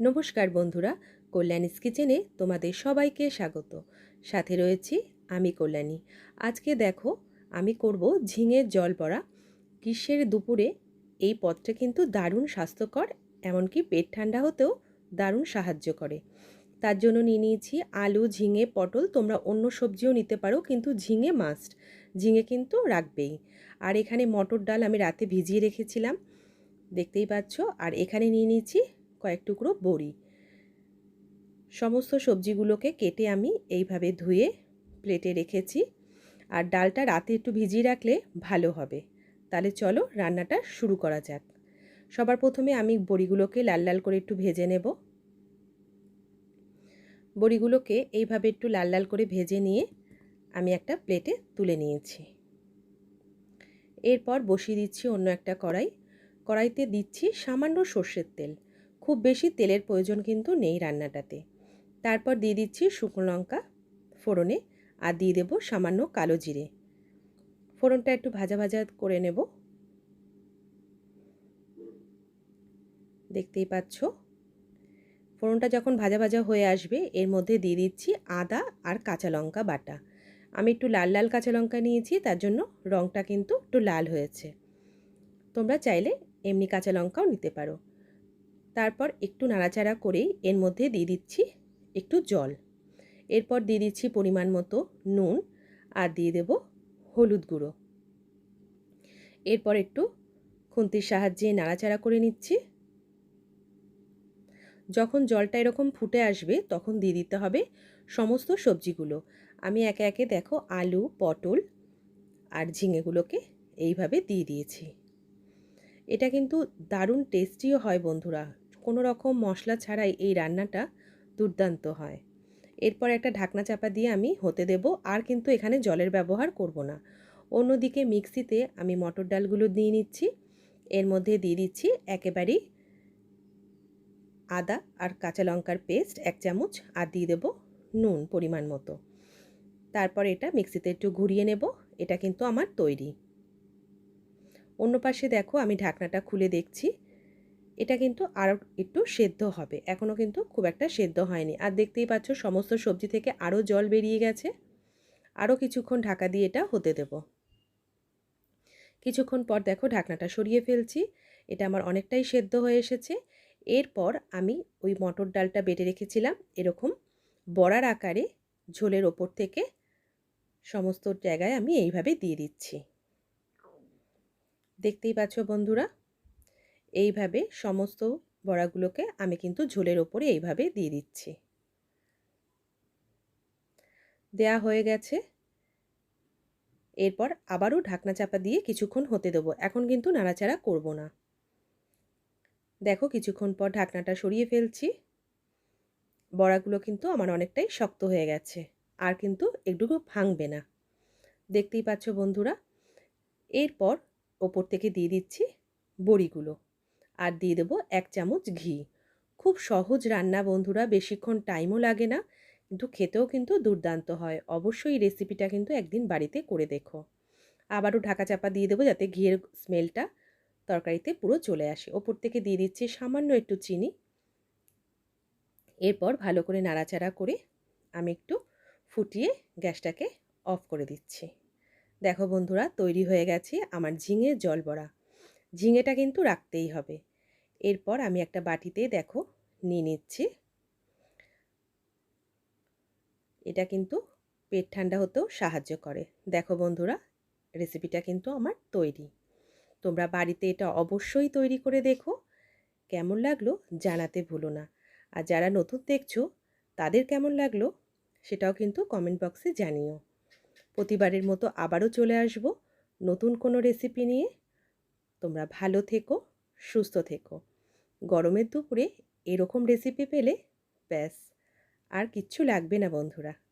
নমস্কার বন্ধুরা, কল্যাণীস কিচেনে তোমাদের সবাইকে স্বাগত। সাথে রয়েছি আমি কল্যাণী। আজকে দেখো, আমি করব ঝিঙের জল পড়া গ্রীষ্মের দুপুরে এই পথটা কিন্তু দারুণ স্বাস্থ্যকর, এমনকি পেট ঠান্ডা হতেও দারুণ সাহায্য করে। তার জন্য নিয়ে নিয়েছি আলু, ঝিঙে, পটল, তোমরা অন্য সবজিও নিতে পারো, কিন্তু ঝিঙে মাস্ট ঝিঙে কিন্তু রাখবেই। আর এখানে মটর ডাল আমি রাতে ভিজিয়ে রেখেছিলাম, দেখতেই পাচ্ছ। আর এখানে নিয়ে নিয়েছি কয়েক টুকরো বড়ি। সমস্ত সবজিগুলোকে কেটে আমি এইভাবে ধুয়ে প্লেটে রেখেছি। আর ডালটা রাতে একটু ভিজিয়ে রাখলে ভালো হবে। তাহলে চলো রান্নাটা শুরু করা যাক। সবার প্রথমে আমি বড়িগুলোকে লাল লাল করে একটু ভেজে নেব। বড়িগুলোকে এইভাবে একটু লাল লাল করে ভেজে নিয়ে আমি একটা প্লেটে তুলে নিয়েছি। এরপর বসিয়ে দিচ্ছি অন্য একটা কড়াই। কড়াইতে দিচ্ছি সামান্য সর্ষের তেল। খুব বেশি তেলের প্রয়োজন কিন্তু নেই রান্নাটাতে। তারপর দিয়ে দিচ্ছি শুকনো লঙ্কা ফোড়নে আর দিয়ে দেবো সামান্য কালো জিরে। ফোড়নটা একটু ভাজা ভাজা করে নেব। দেখতেই পাচ্ছ? ফোড়নটা যখন ভাজা ভাজা হয়ে আসবে, এর মধ্যে দিয়ে দিচ্ছি আদা আর কাঁচা লঙ্কা বাটা। আমি একটু লাল লাল কাঁচা লঙ্কা নিয়েছি, তার জন্য রঙটা কিন্তু একটু লাল হয়েছে। তোমরা চাইলে এমনি কাঁচা লঙ্কাও নিতে পারো। তারপর একটু নাড়াচাড়া করেই এর মধ্যে দিয়ে দিচ্ছি একটু জল। এরপর দিয়ে দিচ্ছি পরিমাণ মতো নুন আর দিয়ে দেব হলুদ গুঁড়ো। এরপর একটু খুন্তির সাহায্যে নাড়াচাড়া করে নিচ্ছি। যখন জলটা এরকম ফুটে আসবে তখন দিয়ে দিতে হবে সমস্ত সবজিগুলো। আমি একে একে দেখো আলু, পটল আর ঝিঙেগুলোকে এইভাবে দিয়ে দিয়েছি। এটা কিন্তু দারুণ টেস্টিও হয় বন্ধুরা। কোনো রকম মশলা ছাড়াই এই রান্নাটা দুর্দান্ত হয়। এরপর একটা ঢাকনা চাপা দিয়ে আমি হতে দেব, আর কিন্তু এখানে জলের ব্যবহার করব না। অন্যদিকে মিক্সিতে আমি মটর ডালগুলো দিয়ে নিচ্ছি। এর মধ্যে দিয়ে দিচ্ছি একেবারেই আদা আর কাঁচা লঙ্কার পেস্ট এক চামচ, আর দিয়ে দেবো নুন পরিমাণ মতো। তারপর এটা মিক্সিতে একটু ঘুরিয়ে নেব, এটা কিন্তু আমার তৈরি। অন্য পাশে দেখো আমি ঢাকনাটা খুলে দেখছি। এটা কিন্তু আরও একটু সেদ্ধ হবে। এখনও কিন্তু খুব একটা সেদ্ধ হয়নি। আর দেখতেই পাচ্ছ সমস্ত সবজি থেকে আরও জল বেরিয়ে গেছে। আরও কিছুক্ষণ ঢাকা দিয়ে এটা হতে দেব। কিছুক্ষণ পর দেখো ঢাকনাটা সরিয়ে ফেলছি। এটা আমার অনেকটাই সেদ্ধ হয়ে এসেছে। এরপর আমি ওই মটর ডালটা বেটে রেখেছিলাম। এরকম বড়ার আকারে ঝোলের ওপর থেকে সমস্ত জায়গায় আমি এইভাবে দিয়ে দিচ্ছি। দেখতেই পাচ্ছ বন্ধুরা? এইভাবে সমস্ত বড়াগুলোকে আমি কিন্তু ঝোলের ওপরে এইভাবে দিয়ে দিচ্ছি। দেয়া হয়ে গেছে। এরপর আবারও ঢাকনা চাপা দিয়ে কিছুক্ষণ হতে দেবো। এখন কিন্তু নাড়াচাড়া করব না। দেখো কিছুক্ষণ পর ঢাকনাটা সরিয়ে ফেলছি। বড়াগুলো কিন্তু আমার অনেকটাই শক্ত হয়ে গেছে। আর কিন্তু একটুকু ভাঙবে না। দেখতেই পাচ্ছ বন্ধুরা? এরপর ওপর থেকে দিয়ে দিচ্ছি বড়িগুলো। আর দিয়ে দেবো এক চামচ ঘি। খুব সহজ রান্না বন্ধুরা, বেশিক্ষণ টাইমও লাগে না, কিন্তু খেতেও কিন্তু দুর্দান্ত হয়। অবশ্যই রেসিপিটা কিন্তু একদিন বাড়িতে করে দেখো। আবারও ঢাকা চাপা দিয়ে দেবো যাতে ঘিয়ের স্মেলটা তরকারিতে পুরো চলে আসে। ওপর থেকে দিয়ে দিচ্ছি সামান্য একটু চিনি। এরপর ভালো করে নাড়াচাড়া করে আমি একটু ফুটিয়ে গ্যাসটাকে অফ করে দিচ্ছি। দেখো বন্ধুরা, তৈরি হয়ে গেছে আমার ঝিঙে জল বড়া ঝিঙেটা কিন্তু রাখতেই হবে। এরপর আমি একটা বাটিতে দেখো নিয়ে নিচ্ছি। এটা কিন্তু পেট ঠান্ডা হতেও সাহায্য করে। দেখো বন্ধুরা রেসিপিটা কিন্তু আমার তৈরি। তোমরা বাড়িতে এটা অবশ্যই তৈরি করে দেখো। কেমন লাগল জানাতে ভুলো না। আর যারা নতুন দেখছ, তাদের কেমন লাগল সেটাও কিন্তু কমেন্ট বক্সে জানিও। প্রতিবারের মতো আবারও চলে আসব নতুন কোনো রেসিপি নিয়ে। তোমরা ভালো থেকো, সুস্থ থেকো। গরমের দুপুরে এরকম রেসিপি পেলে ব্যাস, আর কিচ্ছু লাগবে না বন্ধুরা।